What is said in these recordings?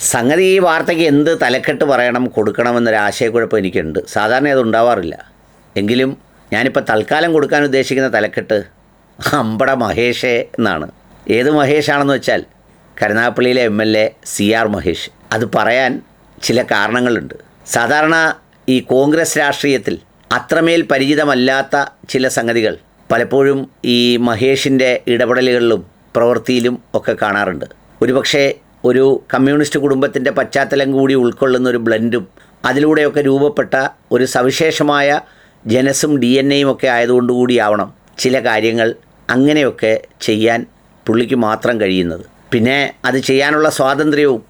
സംഗതി ഈ വാർത്തയ്ക്ക് എന്ത് തലക്കെട്ട് പറയണം കൊടുക്കണമെന്നൊരു ആശയക്കുഴപ്പം എനിക്കുണ്ട്. സാധാരണ അത് ഉണ്ടാവാറില്ല. എങ്കിലും ഞാനിപ്പോൾ തൽക്കാലം കൊടുക്കാൻ ഉദ്ദേശിക്കുന്ന തലക്കെട്ട് അമ്പട മഹേഷേ എന്നാണ്. ഏത് മഹേഷാണെന്ന് വെച്ചാൽ കരുനാഗപ്പള്ളിയിലെ M L A C R Mahesh. അത് പറയാൻ ചില കാരണങ്ങളുണ്ട്. സാധാരണ ഈ കോൺഗ്രസ് രാഷ്ട്രീയത്തിൽ അത്രമേൽ പരിചിതമല്ലാത്ത ചില സംഗതികൾ പലപ്പോഴും ഈ മഹേഷിന്റെ ഇടപെടലുകളിലും പ്രവൃത്തിയിലും ഒക്കെ കാണാറുണ്ട്. ഒരുപക്ഷെ ഒരു കമ്മ്യൂണിസ്റ്റ് കുടുംബത്തിന്റെ പശ്ചാത്തലം കൂടി ഉൾക്കൊള്ളുന്ന ഒരു ബ്ലെൻഡും അതിലൂടെയൊക്കെ രൂപപ്പെട്ട ഒരു സവിശേഷമായ ജനസും ഡി എൻ എയും ഒക്കെ ആയതുകൊണ്ട് കൂടിയാവണം ചില കാര്യങ്ങൾ അങ്ങനെയൊക്കെ ചെയ്യാൻ പുള്ളിക്ക് മാത്രം കഴിയുന്നത്. പിന്നെ അത് ചെയ്യാനുള്ള സ്വാതന്ത്ര്യവും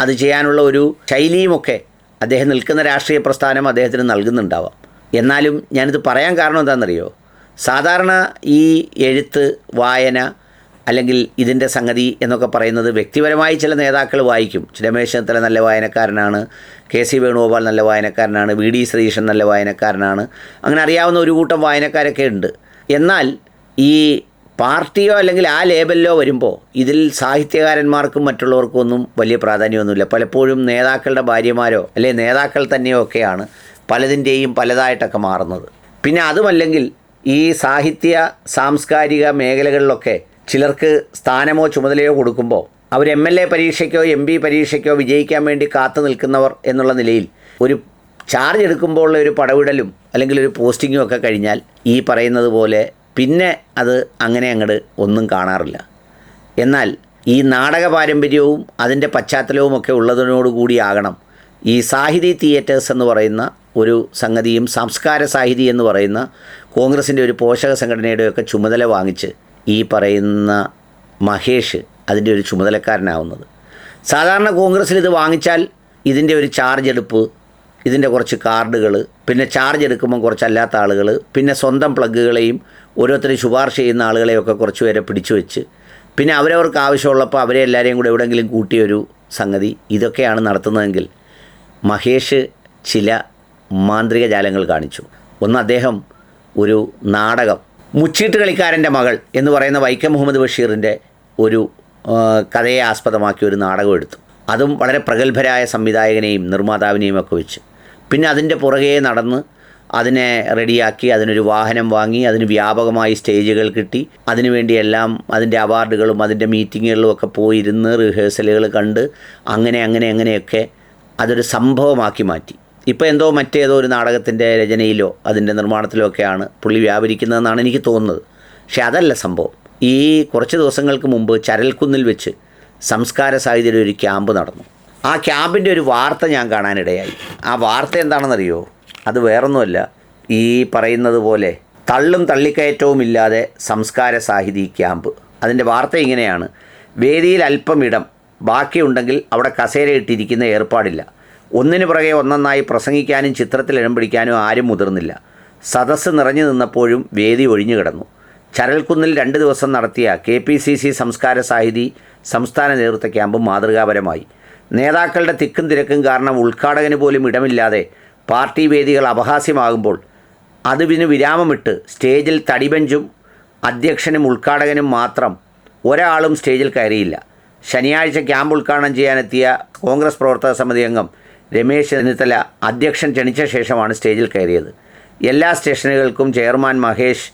അത് ചെയ്യാനുള്ള ഒരു ശൈലിയുമൊക്കെ അദ്ദേഹം നിൽക്കുന്ന രാഷ്ട്രീയ പ്രസ്ഥാനം അദ്ദേഹത്തിന് നൽകുന്നുണ്ടാവാം. എന്നാലും ഞാനിത് പറയാൻ കാരണം എന്താണെന്നറിയോ? സാധാരണ ഈ എഴുത്ത് വായന അല്ലെങ്കിൽ ഇതിന്റെ സംഗതി എന്നൊക്കെ പറയുന്നത് വ്യക്തിപരമായി ചില നേതാക്കൾ വായിക്കും. രമേശ് ചെന്നിത്തല നല്ല വായനക്കാരനാണ്. കെ സി വേണുഗോപാൽ നല്ല വായനക്കാരനാണ്. വി ഡി ശ്രീകൃഷ്ണൻ നല്ല വായനക്കാരനാണ്. അങ്ങനെ അറിയാവുന്ന ഒരു കൂട്ടം വായനക്കാരൊക്കെ ഉണ്ട്. എന്നാൽ ഈ പാർട്ടിയോ അല്ലെങ്കിൽ ആ ലേബലിലോ വരുമ്പോൾ ഇതിൽ സാഹിത്യകാരന്മാർക്കും മറ്റുള്ളവർക്കും ഒന്നും വലിയ പ്രാധാന്യമൊന്നുമില്ല. പലപ്പോഴും നേതാക്കളുടെ ഭാര്യമാരോ അല്ലെങ്കിൽ നേതാക്കൾ തന്നെയോ ഒക്കെയാണ് പലതിന്റെയും പലതായിട്ടൊക്കെ മാറുന്നത്. പിന്നെ അതുമല്ലെങ്കിൽ ഈ സാഹിത്യ സാംസ്കാരിക മേഖലകളിലൊക്കെ ചിലർക്ക് സ്ഥാനമോ ചുമതലയോ കൊടുക്കുമ്പോൾ അവർ എം എൽ എ പരീക്ഷയ്ക്കോ എം പി പരീക്ഷയ്ക്കോ വിജയിക്കാൻ വേണ്ടി കാത്തു നിൽക്കുന്നവർ എന്നുള്ള നിലയിൽ ഒരു ചാർജ് എടുക്കുമ്പോൾ ഉള്ള ഒരു പടവിടലും അല്ലെങ്കിൽ ഒരു പോസ്റ്റിങ്ങും ഒക്കെ കഴിഞ്ഞാൽ ഈ പറയുന്നത് പോലെ പിന്നെ അത് അങ്ങനെ അങ്ങോട്ട് ഒന്നും കാണാറില്ല. എന്നാൽ ഈ നാടക പാരമ്പര്യവും അതിന്റെ പശ്ചാത്തലവും ഒക്കെ ഉള്ളതിനോടുകൂടിയാകണം ഈ സാഹിതി തിയേറ്റേഴ്സ് എന്ന് പറയുന്ന ഒരു സംഗതിയും സംസ്കാര സാഹിതി എന്ന് പറയുന്ന കോൺഗ്രസിന്റെ ഒരു പോഷക സംഘടനയുടെയൊക്കെ ചുമതല വാങ്ങിച്ച് ഈ പറയുന്ന മഹേഷ് അതിന്റെ ഒരു ചുമതലക്കാരനാവുന്നത്. സാധാരണ കോൺഗ്രസ്സിൽ ഇത് വാങ്ങിച്ചാൽ ഇതിന്റെ ഒരു ചാർജ് എടുപ്പ് ഇതിന്റെ കുറച്ച് കാർഡുകൾ പിന്നെ ചാർജ് എടുക്കുമ്പോൾ കുറച്ചല്ലാത്ത ആളുകൾ പിന്നെ സ്വന്തം പ്ലഗുകളെയും ഓരോരുത്തരും ശുപാർശ ചെയ്യുന്ന ആളുകളെയൊക്കെ കുറച്ച് പേരെ പിടിച്ചു വെച്ച് പിന്നെ അവരവർക്ക് ആവശ്യമുള്ളപ്പോൾ അവരെ എല്ലാവരെയും കൂടെ എവിടെയെങ്കിലും കൂട്ടിയൊരു സംഗതി ഇതൊക്കെയാണ് നടത്തുന്നതെങ്കിൽ മഹേഷ് ചില മാന്ത്രിക ജാലങ്ങൾ കാണിച്ചു. ഒന്ന് അദ്ദേഹം ഒരു നാടകം മുച്ചീട്ട് കളിക്കാരന്റെ മകൾ എന്ന് പറയുന്ന വൈക്കം മുഹമ്മദ് ബഷീറിന്റെ ഒരു കഥയെ ആസ്പദമാക്കി ഒരു നാടകം എടുത്തു. അതും വളരെ പ്രഗത്ഭരായ സംവിധായകനെയും നിർമ്മാതാവിനെയും ഒക്കെ വെച്ച്. പിന്നെ അതിന്റെ പുറകെ നടന്ന് അതിനെ റെഡിയാക്കി അതിനൊരു വാഹനം വാങ്ങി അതിന് വ്യാപകമായി സ്റ്റേജുകൾ കിട്ടി. അതിനുവേണ്ടി എല്ലാം അതിന്റെ അവാർഡുകളും അതിന്റെ മീറ്റിങ്ങുകളിലും ഒക്കെ പോയിരുന്ന് റിഹേഴ്സലുകൾ കണ്ട് അങ്ങനെ അങ്ങനെ അങ്ങനെയൊക്കെ അതൊരു സംഭവമാക്കി മാറ്റി. ഇപ്പോൾ എന്തോ മറ്റേതോ ഒരു നാടകത്തിന്റെ രചനയിലോ അതിന്റെ നിർമ്മാണത്തിലോ ഒക്കെയാണ് പുള്ളി വ്യാപരിക്കുന്നതെന്നാണ് എനിക്ക് തോന്നുന്നത്. പക്ഷേ അതല്ല സംഭവം. ഈ കുറച്ച് ദിവസങ്ങൾക്ക് മുമ്പ് ചരൽക്കുന്നിൽ വെച്ച് സംസ്കാര സാഹിത്യയുടെ ഒരു ക്യാമ്പ് നടന്നു. ആ ക്യാമ്പിന്റെ ഒരു വാർത്ത ഞാൻ കാണാനിടയായി. ആ വാർത്ത എന്താണെന്നറിയോ? അത് വേറൊന്നുമല്ല. ഈ പറയുന്നത് പോലെ തള്ളും തള്ളിക്കയറ്റവും ഇല്ലാതെ സംസ്കാര സാഹിതി ക്യാമ്പ്. അതിന്റെ വാർത്ത ഇങ്ങനെയാണ്. വേദിയിൽ അല്പം ഇടം. ബാക്കിയുണ്ടെങ്കിൽ അവിടെ കസേരയിട്ടിരിക്കുന്ന ഏർപ്പാടില്ല. ഒന്നിനു പുറകെ ഒന്നൊന്നായി പ്രസംഗിക്കാനും ചിത്രത്തിൽ ഇടം പിടിക്കാനും ആരും മുതിർന്നില്ല. സദസ്സ് നിറഞ്ഞു നിന്നപ്പോഴും വേദി ഒഴിഞ്ഞു കിടന്നു. ചരൽക്കുന്നിൽ രണ്ട് ദിവസം നടത്തിയ കെ പി സി സി സംസ്കാര സാഹിതി സംസ്ഥാന നേതൃത്വ ക്യാമ്പ് മാതൃകാപരമായി. നേതാക്കളുടെ തിക്കും തിരക്കും കാരണം ഉദ്ഘാടകന് പോലും ഇടമില്ലാതെ പാർട്ടി വേദികൾ അപഹാസ്യമാകുമ്പോൾ അതിന് വിരാമമിട്ട് സ്റ്റേജിൽ തടിബെഞ്ചും അധ്യക്ഷനും ഉദ്ഘാടകനും മാത്രം ഒരാളും സ്റ്റേജിൽ കയറിയില്ല. ശനിയാഴ്ച ക്യാമ്പ് ഉദ്ഘാടനം ചെയ്യാനെത്തിയ കോൺഗ്രസ് പ്രവർത്തക സമിതി അംഗം രമേശ് ചെന്നിത്തല അധ്യക്ഷൻ ക്ഷണിച്ച ശേഷമാണ് സ്റ്റേജിൽ കയറിയത്. എല്ലാ സ്റ്റേഷനുകൾക്കും chairman Mahesh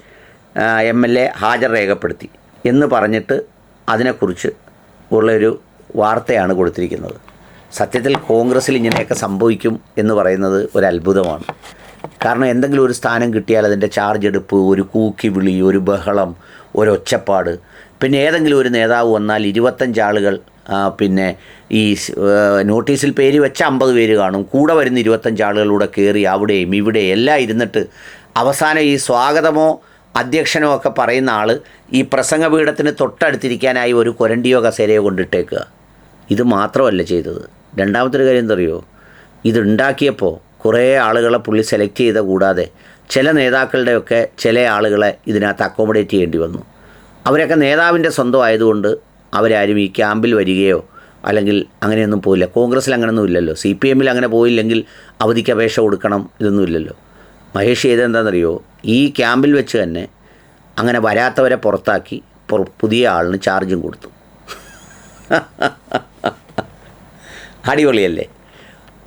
M L A ഹാജർ രേഖപ്പെടുത്തി എന്ന് പറഞ്ഞിട്ട് അതിനെക്കുറിച്ച് ഉള്ളൊരു വാർത്തയാണ് കൊടുത്തിരിക്കുന്നത്. സത്യത്തിൽ കോൺഗ്രസ്സിൽ ഇങ്ങനെയൊക്കെ സംഭവിക്കും എന്ന് പറയുന്നത് ഒരു അത്ഭുതമാണ്. കാരണം എന്തെങ്കിലും ഒരു സ്ഥാനം കിട്ടിയാൽ അതിന്റെ ചാർജ് എടുപ്പ് ഒരു കൂക്കി വിളി ഒരു ബഹളം ഒരു ഒച്ചപ്പാട് പിന്നെ ഏതെങ്കിലും ഒരു നേതാവ് വന്നാൽ ഇരുപത്തഞ്ച് ആളുകൾ പിന്നെ ഈ നോട്ടീസിൽ പേര് വെച്ച അമ്പത് പേര് കാണും. കൂടെ വരുന്ന ഇരുപത്തഞ്ച് ആളുകളൂടെ കയറി അവിടെയും ഇവിടെ എല്ലാം ഇരുന്നിട്ട് അവസാനം ഈ സ്വാഗതമോ അധ്യക്ഷനോ ഒക്കെ പറയുന്ന ആൾ ഈ പ്രസംഗപീഠത്തിന് തൊട്ടടുത്തിരിക്കാനായി ഒരു കൊരണ്ടിയോ കസേരയോ കൊണ്ടിട്ടേക്കുക. ഇത് മാത്രമല്ല ചെയ്തത്. രണ്ടാമത്തൊരു കാര്യം എന്തറിയോ? ഇതുണ്ടാക്കിയപ്പോൾ കുറേ ആളുകളെ പുള്ളി സെലക്ട് ചെയ്ത കൂടാതെ ചില നേതാക്കളുടെയൊക്കെ ചില ആളുകളെ ഇതിനകത്ത് അക്കോമഡേറ്റ് ചെയ്യേണ്ടി വന്നു. അവരൊക്കെ നേതാവിന്റെ സ്വന്തം ആയതുകൊണ്ട് അവരാരും ഈ ക്യാമ്പിൽ വരികയോ അല്ലെങ്കിൽ അങ്ങനെയൊന്നും പോയില്ല കോൺഗ്രസ്സിൽ അങ്ങനെയൊന്നും ഇല്ലല്ലോ. സി പി എമ്മിൽ അങ്ങനെ പോയില്ലെങ്കിൽ അവധിക്ക് അപേക്ഷ കൊടുക്കണം ഇതൊന്നും ഇല്ലല്ലോ. മഹേഷ് ചെയ്തെന്താണെന്നറിയോ ഈ ക്യാമ്പിൽ വെച്ച് തന്നെ അങ്ങനെ വരാത്തവരെ പുറത്താക്കി പുറ- പുതിയ ആളിന് ചാർജും കൊടുത്തു. അടിപൊളിയല്ലേ?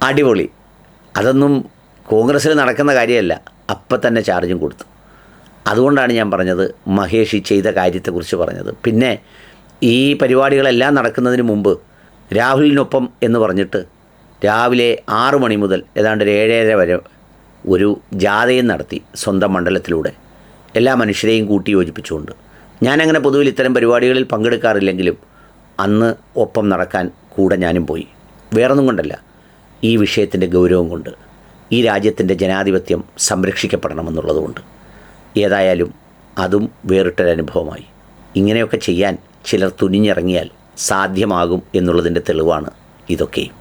അടിപൊളി. അതൊന്നും കോൺഗ്രസ്സിൽ നടക്കുന്ന കാര്യമല്ല. അപ്പം തന്നെ ചാർജും കൊടുത്തു. അതുകൊണ്ടാണ് ഞാൻ പറഞ്ഞത് മഹേഷ് ചെയ്ത കാര്യത്തെക്കുറിച്ച് പറഞ്ഞത്. പിന്നെ ഈ പരിപാടികളെല്ലാം നടക്കുന്നതിന് മുമ്പ് രാഹുലിനൊപ്പം എന്ന് പറഞ്ഞിട്ട് രാവിലെ ആറു മണി മുതൽ ഏതാണ്ട് ഒരു ഏഴര വരെ ഒരു ജാഥയും നടത്തി സ്വന്തം മണ്ഡലത്തിലൂടെ. എല്ലാ മനുഷ്യരെയും കൂട്ടി യോജിപ്പിച്ചുകൊണ്ട്. ഞാനങ്ങനെ പൊതുവിൽ ഇത്തരം പരിപാടികളിൽ പങ്കെടുക്കാറില്ലെങ്കിലും അന്ന് ഒപ്പം നടക്കാൻ കൂടെ ഞാനും പോയി. വേറൊന്നും കൊണ്ടല്ല ഈ വിഷയത്തിന്റെ ഗൗരവം കൊണ്ട് ഈ രാജ്യത്തിന്റെ ജനാധിപത്യം സംരക്ഷിക്കപ്പെടണമെന്നുള്ളതുകൊണ്ട്. ഏതായാലും അതും വേറിട്ടൊരനുഭവമായി. ഇങ്ങനെയൊക്കെ ചെയ്യാൻ ചിലർ തുനിഞ്ഞിറങ്ങിയാൽ സാധ്യമാകും എന്നുള്ളതിന്റെ തെളിവാണ് ഇതൊക്കെയും